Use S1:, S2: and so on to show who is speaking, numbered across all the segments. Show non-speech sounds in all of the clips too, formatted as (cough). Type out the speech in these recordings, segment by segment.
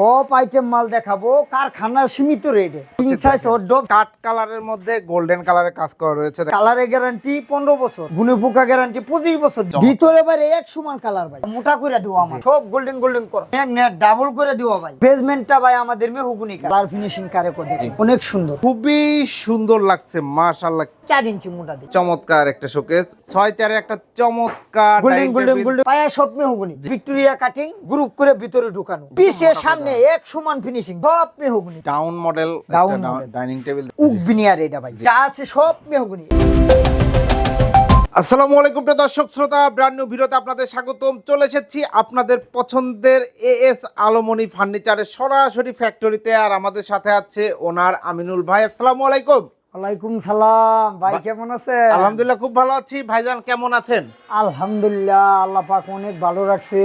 S1: Top item মাল দেখাবো কারখানার সীমিত রেটে কিং সাইজ ওডব
S2: কাট কালারের মধ্যে গোল্ডেন কালারের কাজ করা রয়েছে।
S1: কালারে গ্যারান্টি পনেরো বছর গুনে পোকা গ্যারান্টি পঁচিশ বছর। ভিতরে বাইরে এক সমান কালার ভাই। মোটা করে দিব আমার। সব গোল্ডেন গোল্ডেন করো। ডাবল করে দিব ভাই। বেসমেন্টটা ভাই আমাদের মেহুগুনি কালার ফিনিশিং কারে করে অনেক সুন্দর।
S2: খুবই সুন্দর লাগছে মাশাআল্লাহ।
S1: চার ইঞ্চি মোটা দিই
S2: চমৎকার একটা শোকেস ছয় চারে একটা চমৎকার
S1: গোল্ডেন গোল্ডেন গোল্ডেন পায়া সব মেহুগুনি। ভিক্টোরিয়া কাটিং গ্রুপ করে ভিতরে ঢুকানো। পিসের সামনে এক সমান ফিনিশিং সব মেহুগুনি।
S2: Down model
S1: Down
S2: dining table
S1: oak veneer এটা ভাই যা আছে সব মেহুগুনি।
S2: আসসালামু আলাইকুম প্রিয় দর্শক শ্রোতা ব্র্যান্ড নিউ ভিডিওতে আপনাদের স্বাগতম। চলে এসেছি আপনাদের পছন্দের এএস আলোমনি ফার্নিচারের সরাসরি ফ্যাক্টরিতে আর আমাদের সাথে আছে ওনার আমিনুল ভাই। আসসালামু আলাইকুম।
S1: ওয়ালাইকুম সালাম। ভাই কেমন আছে
S2: আলহামদুলিল্লাহ খুব ভালো আছি। ভাইজান কেমন আছেন?
S1: আলহামদুলিল্লাহ আল্লাহ পাক অনেক ভালো রাখছে।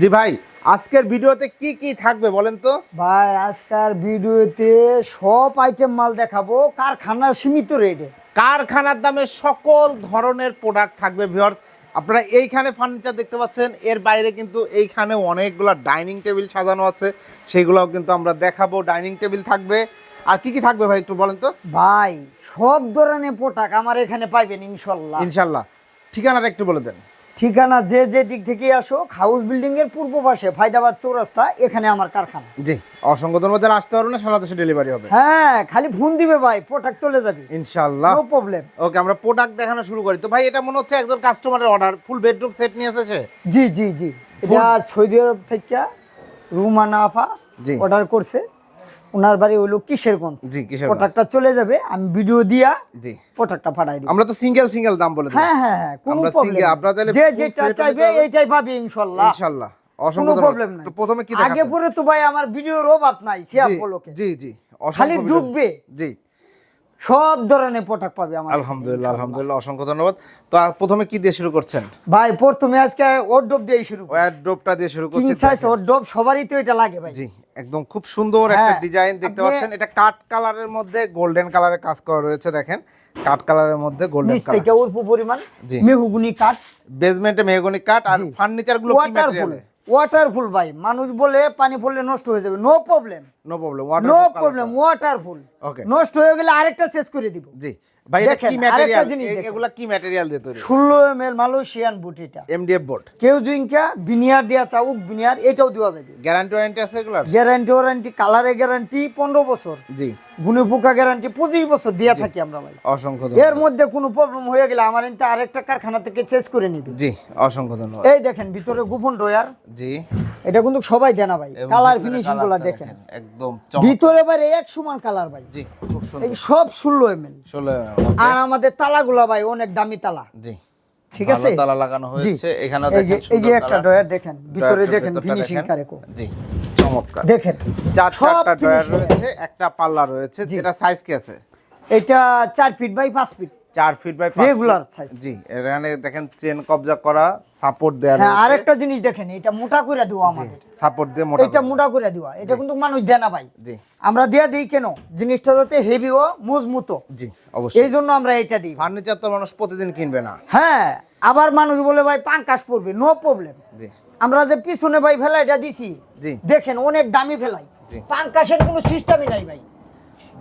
S2: জি ভাই আজকের ভিডিওতে কি কি থাকবে বলেন তো?
S1: ভাই আজকের ভিডিওতে সব আইটেম মাল দেখাবো। কারখানার সীমিত রেটে
S2: কারখানার দামে সকল ধরনের প্রোডাক্ট থাকবে ভিউয়ার্স আপনারা এইখানে ফার্নিচার দেখতে পাচ্ছেন এর বাইরে কিন্তু এইখানে অনেকগুলো ডাইনিং টেবিল সাজানো আছে। সেগুলোও কিন্তু আমরা দেখাবো ডাইনিং টেবিল থাকবে। আর কি কি থাকবে ভাই একটু বলেন তো?
S1: ভাই সব ধরনের প্রোডাক্ট আমার এখানে পাইবেন ইনশাল্লাহ।
S2: ইনশাল্লাহ। ঠিকানাটা একটু বলে দেন।
S1: ঠিকানা যে যে দিক থেকে আসো হাউস বিল্ডিং এর পূর্ব পাশে ফায়দাবাদ চৌরাস্তা এখানে আমার কারখানা।
S2: জি অসংখ্য ধন্যবাদ আসতে পারব না সারা দেশে ডেলিভারি হবে।
S1: হ্যাঁ খালি ফোন দিবে ভাই প্রোডাক্ট চলে যাবে।
S2: ইনশাল্লাহ
S1: নো প্রবলেম
S2: ওকে আমরা প্রোডাক্ট দেখানো শুরু করি। তো ভাই এটা মনে হচ্ছে একজন কাস্টমারের অর্ডার ফুল বেডরুম সেট নিয়ে এসেছে?
S1: জি জি জি। এটা সৌদি আরব থেকে রুমানা আফা
S2: জি।
S1: অর্ডার করছে। ওনার বাড়ি কিশোরগঞ্জ।
S2: জি কিশোরগঞ্জ।
S1: প্রোডাক্টটা চলে যাবে আমি ভিডিও দিয়া
S2: জি।
S1: প্রোডাক্টটা পাঠাই দিব।
S2: আমরা তো সিঙ্গেল সিঙ্গেল দাম বলে দিই
S1: হ্যাঁ হ্যাঁ হ্যাঁ কোনো প্রবলেম
S2: আপনারা চাইলে
S1: যে যেটা চাইবে এইটাই পাবে ইনশাআল্লাহ
S2: ইনশাআল্লাহ
S1: কোনো প্রবলেম নাই।
S2: তো প্রথমে কি
S1: আগে পরে তো ভাই আমার ভিডিওর অভাব নাই সিয়া
S2: জি, জি
S1: খালি
S2: ডুববে
S1: ঢুকবে।
S2: জি।
S1: সব ধরনের প্রোডাক্ট পাবে আমার
S2: আলহামদুলিল্লাহ। আলহামদুলিল্লাহ অসংখ্য ধন্যবাদ। তো প্রথমে কি দিয়ে শুরু করছেন?
S1: ভাই প্রথমে আজকে ওয়ার্ডরোব দিয়ে শুরু
S2: ওয়ারড্রপটা দিয়ে শুরু
S1: কিং
S2: করছি
S1: সাইজ ওয়ার্ডরোব সবারই তো এটা লাগে ভাই।
S2: জি একদম খুব সুন্দর একটা
S1: হ্যাঁ,
S2: ডিজাইন দেখতে পাচ্ছেন। এটা কাট কালারের মধ্যে গোল্ডেন কালারের কাজ করা রয়েছে দেখেন। কাট কালারের মধ্যে গোল্ডেন কালার
S1: থেকে অল্প পরিমাণ। মেহুগুনি কাঠ।
S2: বেসমেন্টে মেহগনি কাট আর। ফার্নিচারগুলো কি
S1: ওয়াটারফুল
S2: ম্যাটেরিয়ালে
S1: ওয়াটারফুল ভাই। মানুষ বলে পানি পড়লে নষ্ট হয়ে যাবে no problem
S2: no problem
S1: no problem waterproof
S2: Okay.
S1: নষ্ট হয়ে গেলে আরেকটা শেষ করে দিব।
S2: জি ভাই এটা কি ম্যাটেরিয়াল এগুলা কি ম্যাটেরিয়াল দিয়ে তৈরি?
S1: ষোলো এম এল মালয়েশিয়ান বুট এটা।
S2: এমডিএফ বোর্ড
S1: কেউ বিনিয়ার দেওয়া চাউক বিনিয়ার এটাও দেওয়া যাবে।
S2: গ্যারান্টি ওয়ারেন্টি আছে এগুলার?
S1: গ্যারান্টি ওয়ারেন্টি কালারে গ্যারান্টি পনেরো বছর।
S2: জি।
S1: গুনে পোকা গ্যারান্টি পঁচিশ বছর দিয়া থাকি আমরা ভাই।
S2: অসংখ্য
S1: এর মধ্যে কোনো প্রবলেম হয়ে গেলে আমার এনতে আরেকটা কারখানা থেকে চেস করে নিবে।
S2: জি অসংখ্য ধন্যবাদ।
S1: এই দেখেন ভিতরে গোপন ডয়ার
S2: জি।
S1: এটা কিন্তু সবাই দেনা ভাই। কালার
S2: ফিনিশিংগুলা
S1: দেখেন
S2: একদম। চমৎকার
S1: ভিতরে বাইরে এক সমান কালার ভাই।
S2: জি খুব সুন্দর।
S1: এই সব আর আমাদের তালাগুলা ভাই অনেক দামি তালা।
S2: জি।
S1: ঠিক আছে?
S2: তালা লাগানো হয়েছে এখানেও
S1: এই যে
S2: দেখেন
S1: এই যে একটা। ডয়ার দেখেন ভিতরে দেখেন ফিনিশিং। কারেকো
S2: জি চমৎকার।
S1: দেখেন
S2: চার চারটা ড্রয়ার রয়েছে একটা পাল্লা রয়েছে। এটা সাইজ কি আছে?
S1: এটা চার ফিট বাই পাঁচ ফিট
S2: চার ফিট বাই
S1: Regular size।
S2: জি এখানে দেখেন চেন কবজা করা সাপোর্ট দেওয়া
S1: হ্যাঁ আরেকটা জিনিস দেখেন এটা মোটা করে দেওয়া আমাদের।
S2: সাপোর্ট দিয়ে মোটা
S1: এটা মোটা করে দেওয়া এটা কিন্তু মানুষ দেয় না ভাই।
S2: জি।
S1: আমরা দিয়া দিই কেন? জিনিসটা যাতে হেভি ও মজবুত।
S2: জি
S1: এই
S2: অবশ্যই।
S1: জন্য আমরা এটা দিই।
S2: ফার্নিচার তো মানুষ প্রতিদিন কিনবে না।
S1: হ্যাঁ আবার মানুষ বলে ভাই পাঙ্কাশ পড়বে নো প্রবলেম
S2: জি।
S1: আমরা যে পিছনে ভাই ফেলা এটা দিছি
S2: জি।
S1: দেখেন অনেক দামি ফেলাই। পাঙ্কাশের কোনো সিস্টেমই নাই ভাই।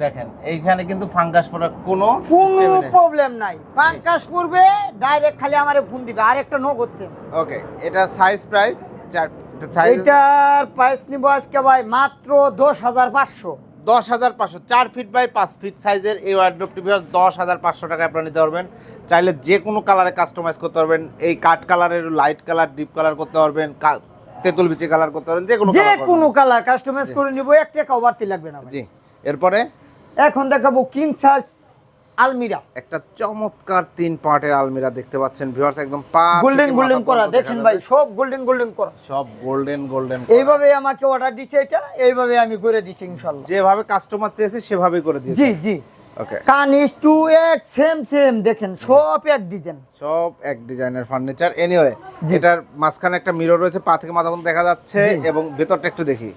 S2: দেখেন এইখানে কিন্তু ফাঙ্গাস পড়ার কোনো
S1: কোনো প্রবলেম নাই। পাঙ্কাশ পড়বে ডাইরেক্ট খালি আমারে ফোন দিবে। আর একটা নগদ চেঞ্জ
S2: ওকে এটা সাইজ প্রাইস
S1: এটার প্রাইস নিব আজকে ভাই মাত্র দশ হাজার পাঁচশো।
S2: দশ হাজার পাঁচশো চার ফিট বাই পাঁচ ফিট সাইজের এই ওয়ার্ড্রপটি বিভাগ দশ হাজার পাঁচশো টাকায় আপনারা নিতে পারবেন। চাইলে যে কোনো কালারে কাস্টমাইজ করতে পারবেন। এই কাঠ কালারের লাইট কালার ডিপ কালার করতে পারবেন তেঁতুল বিচি কালার করতে পারবেন যে কোনো
S1: যে কোনো কালার কাস্টমাইজ করে নিব এক টাকাও বাড়তি লাগবে না ভাই।
S2: জি। এরপরে
S1: এখন দেখাবো কিং সাইজ আলমিরা।
S2: একটা চমৎকার তিন পার্টের আলমিরা দেখতে পাচ্ছেন ভিউয়ার্স একদম পা
S1: গোল্ডেন গোল্ডেন করা দেখেন ভাই সব গোল্ডেন গোল্ডেন করা।
S2: সব গোল্ডেন গোল্ডেন
S1: এইভাবে আমাকে অর্ডার দিচ্ছে এটা এইভাবে আমি করে দিছি ইনশাল্লাহ
S2: যেভাবে কাস্টমার চেয়েছে সেভাবে করে দিয়েছে।
S1: জি জি।
S2: ওকে
S1: কানিস টু এক সেম সেম দেখেন সব এক ডিজাইন
S2: সব এক ডিজাইনের ফার্নিচার এনিওয়ে। এটার মাঝখানে একটা মিরর রয়েছে পা থেকে মাথা পর্যন্ত দেখা যাচ্ছে এবং ভেতরটা একটু দেখি।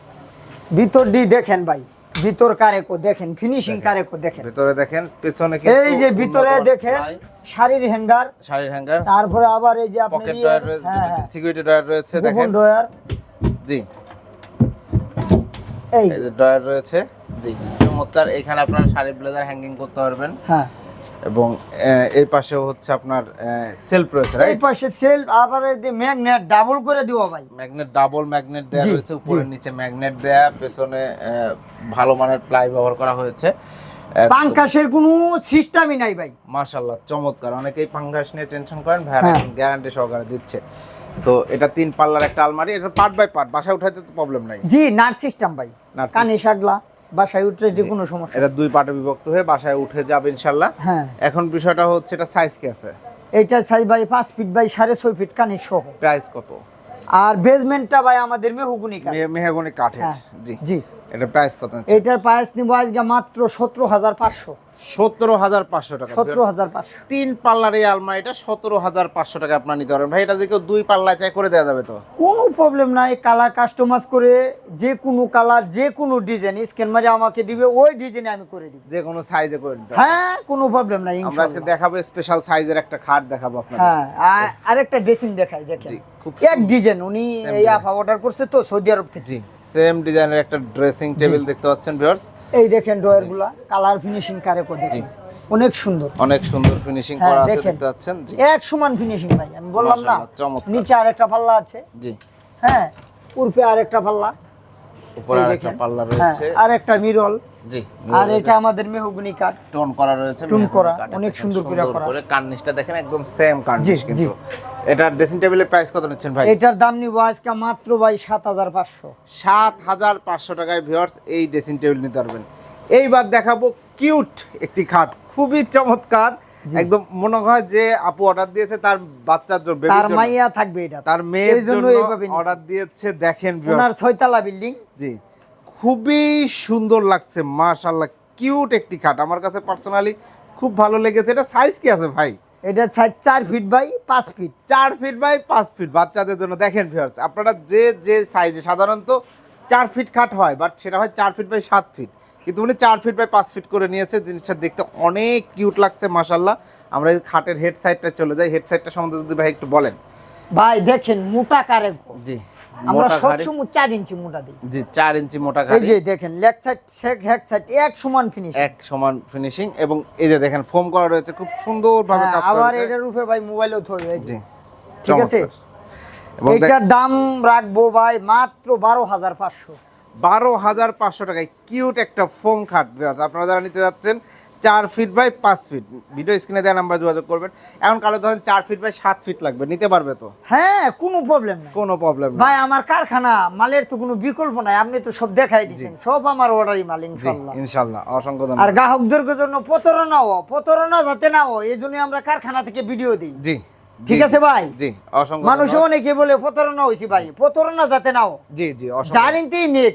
S1: ভিতর ডি দেখেন ভাই ভিতর কারেকো দেখেন ফিনিশিং কারেকো দেখেন।
S2: ভিতরে দেখেন পেছনে
S1: এই যে ভিতরে দেখেন শাড়ির হ্যাঙ্গার।
S2: শাড়ির হ্যাঙ্গার।
S1: তারপরে আবার এই যে
S2: আপনি
S1: ইয়ে-
S2: ড্রয়ার রয়েছে
S1: হ্যাঁ হ্যাঁ।
S2: সিকিউরিটি ড্রয়ার রয়েছে দেখেন।
S1: ড্রয়ার
S2: জি।
S1: এই।
S2: এই যে ড্রয়ার রয়েছে জি। চমৎকার এখানে আপনার শাড়ি ব্লেজার হ্যাঙ্গিং করতে পারবেন।
S1: হ্যাঁ।
S2: এবং এর পাশেও হচ্ছে আপনার সেলফ রয়েছে
S1: এই
S2: রাইট
S1: পাশে সেল আবার ম্যাগনেট ডাবল করে দিও ভাই।
S2: ম্যাগনেট ডাবল ম্যাগনেট দেওয়া
S1: জি,
S2: রয়েছে উপরে নিচে ম্যাগনেট দেয়া পেছনে ভালো মানের প্লাই ব্যবহার করা হয়েছে।
S1: পাঙ্কাশের কোনো সিস্টেমই নাই ভাই।
S2: মাশাল্লাহ চমৎকার। অনেকেই পাঙ্গাস নিয়ে টেনশন করেন ভাই। গ্যারান্টি সহকারে দিচ্ছে। তো এটা তিন পাল্লার একটা আলমারি এটা পার্ট বাই পার্ট বাসায় উঠাইতে তো প্রবলেম নাই।
S1: জি নার্স সিস্টেম ভাই। কানে শাগলা বাসায় উঠলে যে কোনো সমস্যা।
S2: এটা দুই পার্টে বিভক্ত হয়ে বাসায় উঠে যাবে ইনশাল্লাহ।
S1: হ্যাঁ।
S2: এখন বিষয়টা হচ্ছে এটা সাইজ কি আছে?
S1: এটা সাইজ ভাই পাঁচ ফিট বাই সাড়ে ছয় ফিট কানি সহ।
S2: প্রাইস কত?
S1: আর বেসমেন্টটা ভাই আমাদের মেহগুনি কাঠ
S2: মেহগুনি কাঠের
S1: হ্যাঁ।
S2: জি।
S1: জি।
S2: এটা প্রাইস কত
S1: এটার প্রাইস নিব আজকে মাত্র সতেরো হাজার পাঁচশো।
S2: সতেরো হাজার পাঁচশো টাকা।
S1: সতেরো হাজার পাঁচশো।
S2: তিন পাল্লার এই আলমারিটা সতেরো হাজার পাঁচশো টাকা আপনার নিতে পারেন ভাই এটা কেউ দুই পাল্লায় চাই করে দেওয়া যাবে তো?
S1: কোনো প্রবলেম নাই কালার কাস্টমাইজ করে যে কোনো কালার যে কোনো ডিজাইন স্ক্যান মারি আমাকে দিবে ওই ডিজাইনে আমি করে দিব।
S2: যে কোনো সাইজে করে দিতে
S1: হ্যাঁ কোনো প্রবলেম নাই
S2: আমরা আজকে দেখাবো স্পেশাল সাইজের একটা খাট দেখাবো আপনাদের।
S1: হ্যাঁ আর- আরেকটা ড্রেসিং দেখাই দেখেন।
S2: জি খুব
S1: এক ডিজাইন উনি এই আফা অর্ডার করছে তো সৌদি আরব থেকে।
S2: সেম ডিজাইনের একটা ড্রেসিং টেবিল দেখতে পাচ্ছেন ভিউয়ার্স
S1: এই দেখেন ড্রয়ারগুলা কালার ফিনিশিং কারে কো দেখেন। অনেক সুন্দর।
S2: অনেক সুন্দর ফিনিশিং
S1: হ্যাঁ,
S2: করা আছে দেখতে পাচ্ছেন
S1: এক সমান ফিনিশিং ভাই আমি বললাম না। নিচে আরেকটা পাল্লা আছে।
S2: জি।
S1: হ্যাঁ উপরে আরেকটা পাল্লা।
S2: উপরে আরেকটা পাল্লা
S1: হ্যাঁ
S2: রয়েছে।
S1: আরেকটা মিরল।
S2: জি
S1: আর এটা আমাদের মেহগুনি কাঠ।
S2: টোন করা রয়েছে
S1: টোন করা, অনেক সুন্দর করে করা।
S2: করে কার্নিশটা দেখেন একদম সেম কার্নিশ কিন্তু। এটা ড্রেসিং টেবিলের প্রাইস কত নিচ্ছেন ভাই?
S1: এটার দাম নিব আজকে মাত্র ভাই
S2: টাকায় ভিউয়ার্স এই ড্রেসিং টেবিল নিতে পারবেন। এইবার দেখাবো কিউট একটি খাট। খুবই চমৎকার। একদম মনে হয় যে আপু অর্ডার দিয়েছে তার বাচ্চার জন্য
S1: তার মাইয়া থাকবে এটা।
S2: তার মেয়ের
S1: জন্য।
S2: অর্ডার দিয়েছে দেখেন
S1: ওনার ছয়তলা বিল্ডিং
S2: জি। খুবই সুন্দর লাগছে মাশাআল্লাহ কিউট একটি খাট। আমার কাছে পার্সোনালি খুব ভালো লেগেছে। এটা সাইজ কি আছে ভাই?
S1: এটা চার ফিট বাই পাঁচ ফিট
S2: চার ফিট বাই পাঁচ ফিট বাচ্চাদের জন্য। দেখেন ভিউয়ার্স আপনারা যে যে সাইজে সাধারণত চার ফিট খাট হয় বাট সেটা হয় চার ফিট বাই সাত ফিট কিন্তু উনি চার ফিট বাই পাঁচ ফিট করে নিয়েছে জিনিসটা দেখতে অনেক কিউট লাগছে মাশাল্লাহ আমরা এই খাটের হেড সাইডটা চলে যাই হেড সাইডটা সম্বন্ধে যদি ভাই একটু বলেন।
S1: ভাই দেখেন মোটা কারেক
S2: জি
S1: আমরা সবসময় চার ইঞ্চি মোটা দিই।
S2: জি চার ইঞ্চি মোটা
S1: এই যে দেখেন লেগ সাইড এক সমান ফিনিশ
S2: এক সমান ফিনিশিং এবং এই যে দেখেন ফোম করা রয়েছে খুব সুন্দরভাবে কাজ
S1: আবার এটার উপরে ভাই মোবাইলও
S2: জি
S1: ঠিক আছে? এটার দাম রাখব ভাই মাত্র বারো হাজার পাঁচশো।
S2: বারো হাজার পাঁচশো টাকায় কিউট একটা ফোম খাট। আপনারা যারা নিতে যাচ্ছেন চার ফিট বাই পাঁচ ফিট। ভিডিও স্ক্রিনে দেওয়া নাম্বার যোগাযোগ করবেন। এখন কালো ধরেন চার ফিট বাই সাত ফিট লাগবে। নিতে পারবে তো?
S1: হ্যাঁ কোনো প্রবলেম নাই।
S2: কোনো প্রবলেম
S1: ভাই আমার কারখানা মালের তো কোনো বিকল্প নাই। আপনি তো সব দেখাই দিচ্ছেন সব আমার অর্ডারই মাল ইনশাল্লাহ
S2: ইনশাল্লাহ অসংখ্য
S1: আর গ্রাহকদের জন্য প্রতারণা হও। প্রতারণা যাতে না হয় এই জন্য আমরা কারখানা থেকে ভিডিও দিই।
S2: জি।
S1: ঠিক আছে ভাই?
S2: জি অসংখ্য
S1: মানুষ। অনেকে বলে প্রতারণা হয়েছি ভাই। প্রতারণা যাতে না হয়
S2: জি জি
S1: ইনতেই নেক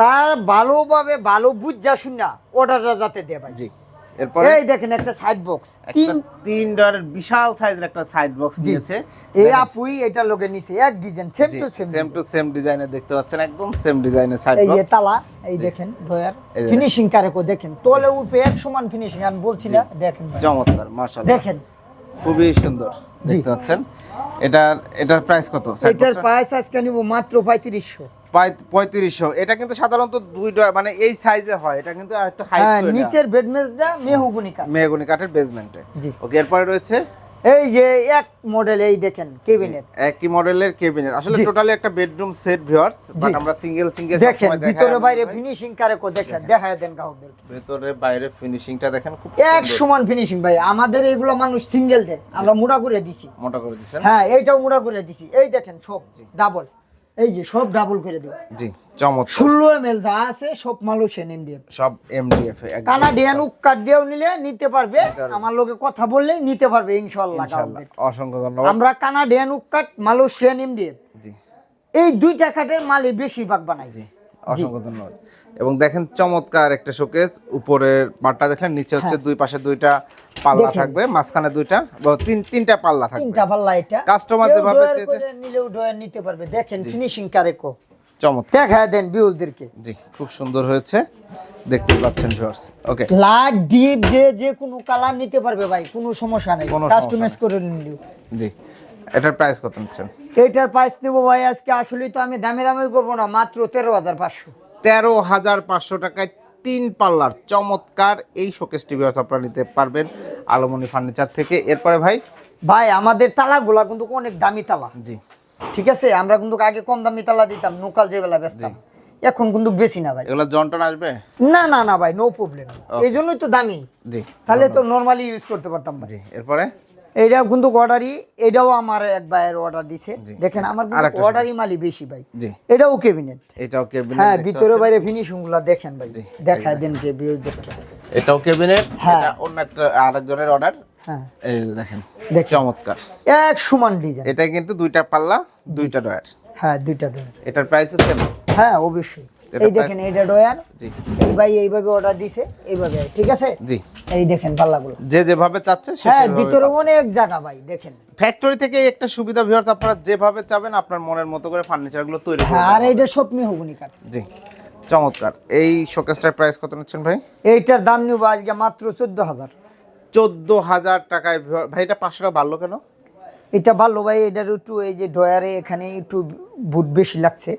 S1: তার ভালোভাবে ভালো বুঝা শুনা অর্ডারটা যাতে দেয় ভাই।
S2: জি এরপরে?
S1: এই দেখেন একটা সাইড বক্স তিন
S2: তিন ডরের বিশাল সাইজের একটা সাইড বক্স দিয়েছে।
S1: এই আপুই এটা লোকে নিছে এক design same to same
S2: same to same ডিজাইনের দেখতে পাচ্ছেন একদম সেম ডিজাইনের সাইড বক্স এই
S1: তালা এই দেখেন ডয়ার ফিনিশিং কারেকো দেখেন। তলে উপরে এক সমান ফিনিশিং আমি বলছি না দেখেন
S2: চমৎকার মাশাআল্লাহ।
S1: দেখেন।
S2: খুবই সুন্দর দেখতে পাচ্ছেন। এটার এটার প্রাইস কত?
S1: এটার প্রাইস আজকে নিব মাত্র পঁয়ত্রিশশো।
S2: পাঁচ- পঁয়ত্রিশশো। এটা কিন্তু সাধারণত দুই মানে এই সাইজে হয়। এটা কিন্তু একটু হাইট
S1: হ্যাঁ নিচের বেডমেজটা মেহুগুনি কাঠ।
S2: মেহগনি কাঠের বেসমেন্টে
S1: জি।
S2: ওকে এরপরে রয়েছে?
S1: এই যে এক মডেল এই দেখেন কেবিনেট
S2: একই মডেলের কেবিনেট আসলে টোটালি একটা বেডরুম সেট ভিউয়ার্স বাট আমরা সিঙ্গেল সিঙ্গেল
S1: দেখেন ভিতরে বাইরে ফিনিশিং কারেকো দেখেন দেখায় দেন গ্রাহকদেরকে।
S2: ভিতরে বাইরে ফিনিশিংটা দেখেন খুব
S1: এক সমান ফিনিশিং ভাই। আমাদের এগুলো মানুষ সিঙ্গেল দেয়। আমরা মোড়া করে দিছি।
S2: মোটা করে দিচ্ছেন
S1: হ্যাঁ এইটাও মোড়া করে দিছি। এই দেখেন সব ডাবল এই যে সব ডাবল করে দেব।
S2: জি চমৎকার।
S1: ষোলো এম এল যা আছে সব মালয়েশিয়ান এমডিএফ
S2: সব এমডিএফ
S1: কানাডিয়ান উক্কার দিয়েও নিলে নিতে পারবে। আমার লোকে কথা বললে নিতে পারবে ইনশাল্লাহ
S2: ইনশাআল্লাহ। অসংখ্য ধন্যবাদ।
S1: আমরা কানাডিয়ান উক্কাট মালয়েশিয়ান এমডিএফ
S2: জি।
S1: এই দুইটা খাটের মালই বেশিরভাগ বানাই।
S2: জি। অসংখ্য ধন্যবাদ। এবং দেখেন চমৎকার একটা শোকেস উপরের পাটটা দেখলেন নিচে হচ্ছে দুই পাশে দুইটা পাল্লা থাকবে মাঝখানে দুইটা তিন তিনটা পাল্লা থাকবে।
S1: তিনটা পাল্লা এটা। কেউ
S2: যেভাবে
S1: নিলেও ডয়ার নিতে পারবে। দেখেন ফিনিশিং কারেকো
S2: চমৎকার।
S1: দেখা দেন বিউলদেরকে
S2: জি খুব সুন্দর হয়েছে। দেখতে পাচ্ছেন ভিউয়ার্স ওকে
S1: লাইট ডিপ যে যে কোনো কালার নিতে পারবে ভাই কোনো সমস্যা নেই। কাস্টমাইজ করে নিলেও।
S2: জি। এটার প্রাইস কত নিচ্ছেন?
S1: এইটার প্রাইস নেব ভাই আজকে আসলে তো আমি দামে দামে করব না মাত্র তেরো হাজার পাঁচশো।
S2: তেরো হাজার পাঁচশো টাকায় তিন পাল্লার চমৎকার এই শোকেস টিভি আপনারা নিতে পারবেন আলমনি ফার্নিচার থেকে। এরপরে ভাই?
S1: ভাই আমাদের তালাগুলা কিন্তু অনেক দামি তালা।
S2: জি।
S1: ঠিক আছে আমরা কিন্তু আগে কম দামি তালা দিতাম নোকাল যে বেলা বেচতাম এখন কিন্তু বেশি না ভাই।
S2: এগুলো জন্টন আসবে?
S1: না না না ভাই নো প্রবলেম এই জন্যই তো দামি।
S2: জি।
S1: তাহলে তো নর্মালি ইউজ করতে পারতাম ভাই।
S2: জি এরপরে?
S1: এইটাও কিন্তু অর্ডারই এটাও আমার এক ভাইয়ের অর্ডার দিছে। দেখেন আমার অর্ডারই মালি বেশি ভাই। এটাও কেবিনেট
S2: এটাও কেবিনেট
S1: হ্যাঁ ভিতরে বাইরে ফিনিশিংগুলা দেখেন ভাই। দেখায় দেন কে। বিয়োগদেরকে
S2: এটাও কেবিনেট
S1: হ্যাঁ।
S2: এটা অন্য একটা আরেকজনের অর্ডার
S1: হ্যাঁ।
S2: এই দেখেন
S1: দেখেন।
S2: চমৎকার।
S1: এক সমান ডিজাইন
S2: এটা কিন্তু দুইটা পাল্লা দুইটা ডয়ার
S1: হ্যাঁ দুইটা ডয়ার
S2: এটার প্রাইস সেম
S1: হ্যাঁ অবশ্যই।
S2: এটা
S1: এই দেখেন এইটা ডয়ার
S2: জি।
S1: এই ভাই এইভাবে অর্ডার দিছে এইভাবে ঠিক আছে?
S2: জি।
S1: এই দেখেন পাল্লাগুলো।
S2: যে যেভাবে চাচ্ছে
S1: হ্যাঁ ভিতরে অনেক জায়গা ভাই দেখেন।
S2: ফ্যাক্টরি থেকে একটা সুবিধা ভিউয়ার্স আপনারা যেভাবে চাবেন আপনার মনের মতো করে ফার্নিচারগুলো তৈরি
S1: হ্যাঁ
S2: করবেন
S1: আর এইটা স্বপ্নি হবনি কাঠ
S2: জি চমৎকার। এই শোকেসটার প্রাইস কত নিচ্ছেন ভাই?
S1: এইটার দাম নিব আজকে মাত্র চোদ্দ হাজার।
S2: চোদ্দ হাজার টাকায় ভাই এটা পাঁচশো টাকা বাড়লো কেন?
S1: এটা ভালো ভাই এটার একটু এই যে ডয়ারে এখানে একটু বুট বেশি লাগছে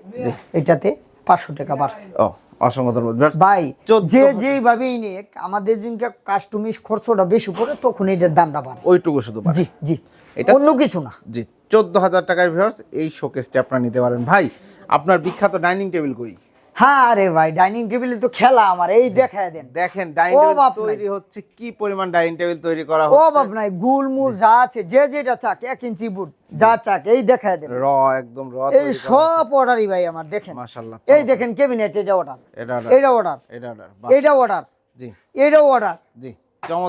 S1: এটাতে। পাঁচশো টাকা বাড়ছে।
S2: ও অসংখ্য ধন্যবাদ
S1: ভাই
S2: 14
S1: যে যেইভাবেই নিয়ে আমাদের যিনকে কাস্টমিস খরচটা বেশি পড়ে তখন এটার দামটা বাড়ে।
S2: ওইটুকু শুধু
S1: জি জি।
S2: এটা-
S1: অন্য কিছু না।
S2: জি চোদ্দ হাজার টাকায় ভিউয়ার্স এই শোকেসটা আপনারা নিতে পারেন। ভাই আপনার বিখ্যাত ডাইনিং টেবিল কই?
S1: হ্যাঁ আরে ভাই ডাইনিং টেবিলে তো খেলা আমার এই দেখায় দেন।
S2: দেখেন ডাইনিং টেবিল তৈরি হচ্ছে কি পরিমাণ ডাইনিং টেবিল তৈরি করা
S1: ও বাপ নাই গুলমুল যা আছে যে যেটা চাক এক ইঞ্চি বুট যা চাক এই দেখায় দেন।
S2: র একদম র
S1: এই সব অর্ডারই ভাই আমার দেখেন।
S2: মাশাআল্লাহ
S1: এই দেখেন কেবিনেট এটা অর্ডার
S2: এটা order,
S1: এটা অর্ডার
S2: এটা বাহ,
S1: এটা অর্ডার
S2: জি।
S1: এটা অর্ডার
S2: জি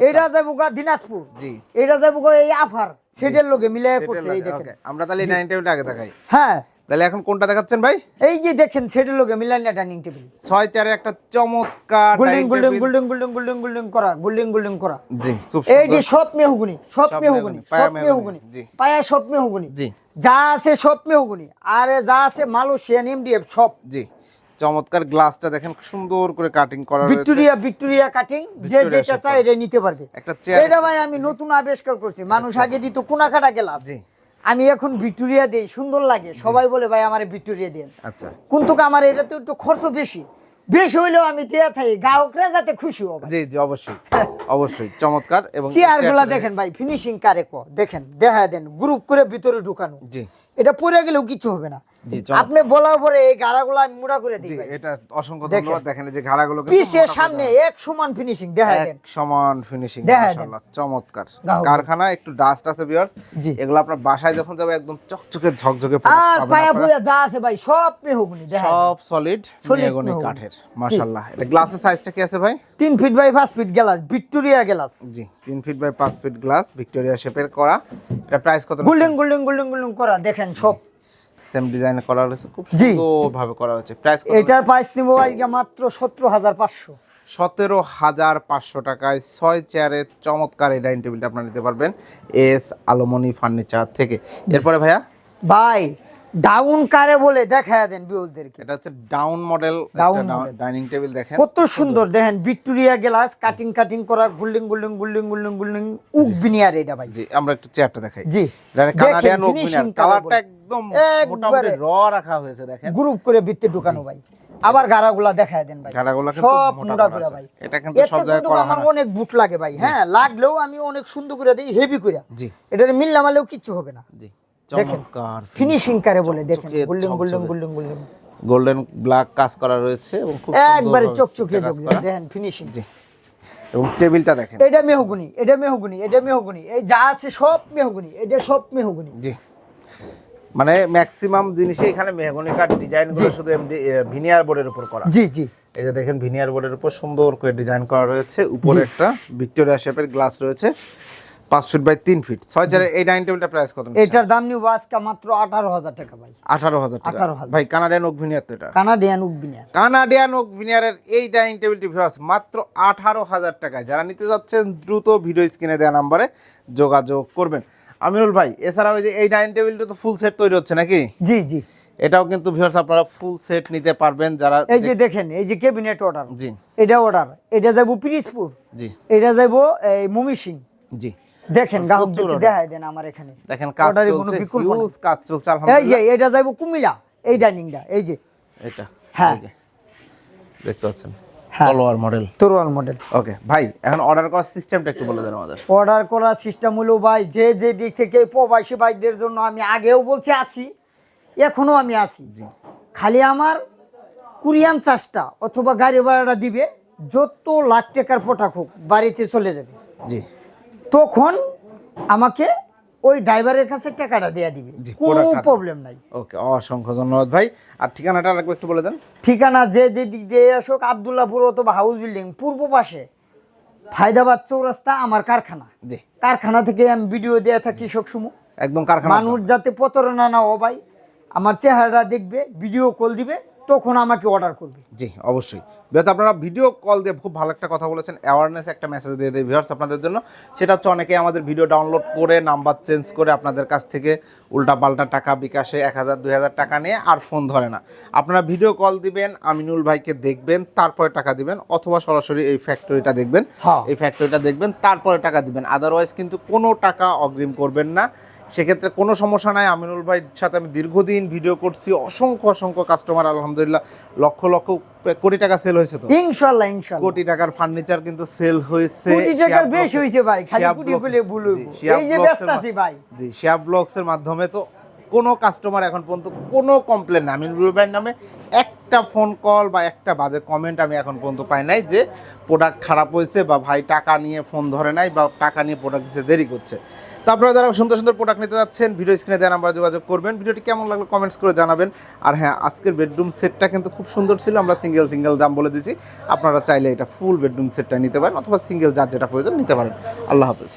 S1: এটা যাব দিনাজপুর।
S2: জি।
S1: এটা যাব এই আফার সেটার লোকে মিলে করছে এই দেখেন।
S2: আমরা তাহলে ডাইনিং টেবিলটা আগে দেখাই।
S1: হ্যাঁ।
S2: তাহলে এখন কোনটা দেখাচ্ছেন ভাই?
S1: এই যে দেখেন সেটার লোকে মিলান না ডাইনিং টেবিল।
S2: ছয় চারে একটা চমৎকার
S1: গোল্ডিং
S2: dining
S1: গোল্ডিং
S2: table।
S1: গোল্ডিং গোল্ডিং গোল্ডিং গোল্ডিং করা গোল্ডিং গোল্ডিং করা।
S2: জি খুব
S1: এই যে সব মেহুগুনি সব মেহগুনি, সব মেহুগুনি। পায়া সব মেহুগুনি।
S2: জি।
S1: যা আছে সব মেহুগুনি আর যা আছে মালয়েশিয়ান এমডিএফ সব।
S2: জি চমৎকার গ্লাসটা দেখেন সুন্দর করে কাটিং করা রয়েছে।
S1: ভিক্টোরিয়া ভিক্টোরিয়া কাটিং যে যেটা চায় এটা নিতে পারবে।
S2: একটা চেয়ার
S1: এটা ভাই আমি নতুন আবিষ্কার করছি মানুষ আগে দিত কোনা কাটা গ্লাস।
S2: জি।
S1: আমি এখন ভিক্টোরিয়া দিই সুন্দর লাগে। সবাই বলে ভাই আমার ভিক্টোরিয়া দেন।
S2: আচ্ছা।
S1: কিন্তু আমার এটা তো একটু খরচ বেশি। বেশি হইলেও আমি দেয়া থাকি গ্রাহকরা যাতে খুশি হবে
S2: জি জি অবশ্যই। অবশ্যই চমৎকার এবং (laughs) চেয়ারগুলো
S1: দেখেন ভাই ফিনিশিং কারেকো দেখেন দেখা দেন গ্রুপ করে ভিতরে ঢুকানো।
S2: জি।
S1: এটা পরে গেলেও কিছু হবে না। আপনি বলার পরে এই গাড়াগুলো আমি মুড়া করে দিই
S2: এটা অসংখ্য ধন্যবাদ। দেখেন। এই যে কিন্তু
S1: পিসের সামনে এক সমান ফিনিশিং দেখা
S2: এক
S1: দেন।
S2: সমান ফিনিশিং মাশাআল্লাহ চমৎকার। কারখানা একটু ডাস্ট আছে ভিউয়ার্স। এগুলো আপনার বাসায় যখন যাবে একদম চকচকে ঝকঝকে
S1: আর পায়া। পুয়া যা আছে ভাই সব মেহগুনি দেখা
S2: সব সলিড মেহগনি। কাঠের মাশাআল্লাহ। এটা গ্লাসের সাইজটা কি আছে ভাই?
S1: তিন ফিট বাই পাঁচ ফিট গ্লাস ভিক্টোরিয়া গ্লাস।
S2: জি। তিন ফিট বাই পাঁচ ফিট গ্লাস ভিক্টোরিয়া শেপের করা। এটা প্রাইস কত?
S1: গোল্ডেন গোল্ডেন গোল্ডেন গোল্ডেন করা দেখেন সব।
S2: সেম ডিজাইন করা হয়েছে খুব
S1: জি।
S2: সুন্দর ভাবে করা হয়েছে। প্রাইস কত?
S1: এটার প্রাইস নিব আজকে মাত্র সতেরো হাজার পাঁচশো।
S2: সতেরো হাজার পাঁচশো টাকায় ছয় চেয়ারের চমৎকার এই ডাইনিং টেবিলটা আপনারা নিতে পারবেন। এস আলোমনি ফার্নিচার থেকে। এরপরে ভাইয়া?
S1: ভাই ডাউন কারে বলে? দেখায় দেন বিউলদেরকে
S2: এটা হচ্ছে down model
S1: model।
S2: Dining table দেখেন।
S1: কত সুন্দর দেখেন ভিক্টোরিয়া গ্লাস কাটিং কাটিং করা golden golden golden golden golden oak veneer এটা ভাই।
S2: জি আমরা একটু চেয়ারটা দেখাই।
S1: জি।
S2: কানাডিয়ান ওক
S1: finishing
S2: কালারটা একদম মোটামুটি র রাখা হয়েছে দেখেন।
S1: গ্রুপ করে ভিত্তি ঢুকানো ভাই। আবার গাড়াগুলা দেখায় দেন ভাই।
S2: গাড়াগুলা কিন্তু
S1: সব
S2: মোটা করে
S1: ভাই।
S2: এটা কিন্তু সব জায়গায় করা
S1: আমার অনেক বুট লাগে ভাই। হ্যাঁ লাগলেও আমি অনেক সুন্দর করে দিই হেভি করে
S2: জি।
S1: এটা মিল নামালেও কিচ্ছু হবে না।
S2: জি।
S1: দেখেন। ফিনিশিং কারে বলে দেখেন
S2: চকচকে,
S1: গোল্ডেন গোল্ডেন
S2: ঝকঝকে।
S1: গোল্ডেন
S2: ব্ল্যাক কাজ করা রয়েছে এবং খুব
S1: একবারে চকচকে দেখেন ফিনিশিং
S2: এবং টেবিলটা দেখেন।
S1: এটা মেহগুনি এটা মেহগুনি এটা মেহগুনি। এই যা আছে সব মেহগুনি এটা সব মেহগুনি।
S2: জি। মানে ম্যাক্সিমাম জিনিসই এখানে মেহগুনি কাঠ ডিজাইনগুলো শুধু এমডি ভিনিয়ার বোর্ডের উপর করা।
S1: জি জি।
S2: এই যে দেখেন ভিনিয়ার বোর্ডের উপর সুন্দর করে ডিজাইন করা রয়েছে। উপরে একটা ভিক্টোরিয়া শেপের গ্লাস রয়েছে। পাঁচ ফিট বাই তিন ফিট। ছয় চারের এই ডাইনিং টেবিলটা প্রাইস কত
S1: এটার দাম নিব আজকে মাত্র আঠারো হাজার টাকা ভাই।
S2: আঠারো হাজার টাকা।
S1: 18,000
S2: ভাই কানাডিয়ান ওক ভিনিয়ার তো এটা।
S1: Canadian oak veneer
S2: Canadian oak ভিনিয়ারের এই ডাইনিং টেবিলটি ভিউয়ার্স মাত্র আঠারো হাজার টাকায়। যারা নিতে যাচ্ছেন দ্রুত ভিডিও স্ক্রিনে দেওয়া নাম্বারে যোগাযোগ করবেন। আমিরুল ভাই এছাড়াও এই যে এই ডাইনিং টেবিলটা তো ফুল সেট তৈরি হচ্ছে নাকি?
S1: জি জি।
S2: এটাও কিন্তু ভিউয়ার্স আপনারা ফুল সেট নিতে পারবেন যারা
S1: এই যে দেখেন এই যে ক্যাবিনেট অর্ডার
S2: জি।
S1: এটা অর্ডার এটা যাব পিরিজপুর।
S2: জি।
S1: এটা যাব এই মুমি সিং।
S2: জি।
S1: দেখেন
S2: প্রচুর
S1: দেন আমার এখানে।
S2: দেখেন কাজ
S1: Order এর কোনো
S2: চলছে হিউজ কাজ চলছে
S1: এই যে এটা যাব কুমিল্লা এই ডাইনিংটা এই যে।
S2: এটা
S1: হ্যাঁ।
S2: এই যে। দেখতে পাচ্ছেন। তলোয়ার মডেল
S1: মডেল
S2: ওকে ভাই এখন অর্ডার করার সিস্টেমটা একটু বলে দেন আমাদের।
S1: অর্ডার করার সিস্টেম হলো ভাই যে যে দিক থেকে প্রবাসী ভাইদের জন্য আমি আগেও বলছি আসি। এখনও আমি আসি। খালি আমার কুরিয়ান চাষটা অথবা গাড়ি ভাড়াটা দিবে যত লাখ টাকার পোটাক হোক বাড়িতে চলে যাবে।
S2: জি।
S1: তখন আমাকে ওই ড্রাইভারের কাছে টাকাটা দেয়া দিবে। কোনো প্রবলেম নাই।
S2: ওকে অসংখ্য ধন্যবাদ ভাই। আর ঠিকানাটা আরেকবার একটু বলে দেন।
S1: ঠিকানা যে যে দিক দিয়ে আসুক আবদুল্লাপুর অথবা হাউস বিল্ডিং পূর্ব পাশে ফায়দাবাদ চৌরাস্তা আমার কারখানা।
S2: জি।
S1: কারখানা থেকে আমি ভিডিও দেয়া থাকি সবসময়
S2: একদম কারখানা।
S1: মানুষ যাতে প্রতারণা না ও ভাই আমার চেহারাটা দেখবে ভিডিও কল দিবে তখন আমাকে অর্ডার করবে।
S2: জি অবশ্যই। যেহেতু আপনারা ভিডিও কল দিয়ে খুব ভালো একটা কথা বলেছেন। অ্যাওয়ারনেস একটা মেসেজ দিয়ে দেয় ভিউয়ার্স আপনাদের জন্য। সেটা হচ্ছে অনেকে আমাদের ভিডিও ডাউনলোড করে নাম্বার চেঞ্জ করে আপনাদের কাছ থেকে উল্টা পাল্টা টাকা বিকাশে এক হাজার দুই হাজার টাকা নিয়ে আর ফোন ধরে না। আপনারা ভিডিও কল দিবেন আমিনুল ভাইকে দেখবেন তারপরে টাকা দিবেন অথবা সরাসরি এই ফ্যাক্টরিটা দেখবেন।
S1: হ্যাঁ।
S2: এই ফ্যাক্টরিটা দেখবেন তারপরে টাকা দিবেন। আদারওয়াইজ কিন্তু কোনো টাকা অগ্রিম করবেন না। সেক্ষেত্রে কোনো সমস্যা নাই। আমিনুল ভাইয়ের সাথে আমি দীর্ঘদিন ভিডিও করছি। অসংখ্য অসংখ্য কাস্টমার আলহামদুলিল্লাহ লক্ষ লক্ষ কোটি টাকা সেল হয়েছে তো।
S1: ইনশাল্লাহ ইনশাল্লাহ।
S2: কোটি টাকার ফার্নিচার কিন্তু সেল হয়েছে।
S1: কোটি টাকার বেশ হয়েছে ভাই খালি কোটি বলে ভুল এই যে ব্যস্ত আছি ভাই।
S2: জি শিয়া ব্লগসের মাধ্যমে তো কোনো কাস্টমার এখন পর্যন্ত কোনো কমপ্লেন না আমিনুল ভাইয়ের নামে একটা ফোন কল বা একটা বাজে কমেন্ট আমি এখন পর্যন্ত পাই নাই যে প্রোডাক্ট খারাপ হয়েছে বা ভাই টাকা নিয়ে ফোন ধরে নাই বা টাকা নিয়ে প্রোডাক্ট দিতে দেরি করছে। তো আপনারা যারা সুন্দর সুন্দর প্রোডাক্ট নিতে যাচ্ছেন ভিডিও স্ক্রিনে দেওয়া নাম্বার যোগাযোগ করবেন। ভিডিওটি কেমন লাগল কমেন্টস করে জানাবেন। আর হ্যাঁ আজকের বেডরুম সেটটা কিন্তু খুব সুন্দর ছিল, আমরা সিঙ্গেল সিঙ্গেল দাম বলে দিচ্ছি আপনারা চাইলে এটা ফুল বেডরুম সেটটা নিতে পারেন, অথবা সিঙ্গেল যার যেটা প্রয়োজন নিতে পারেন। আল্লাহ হাফেজ।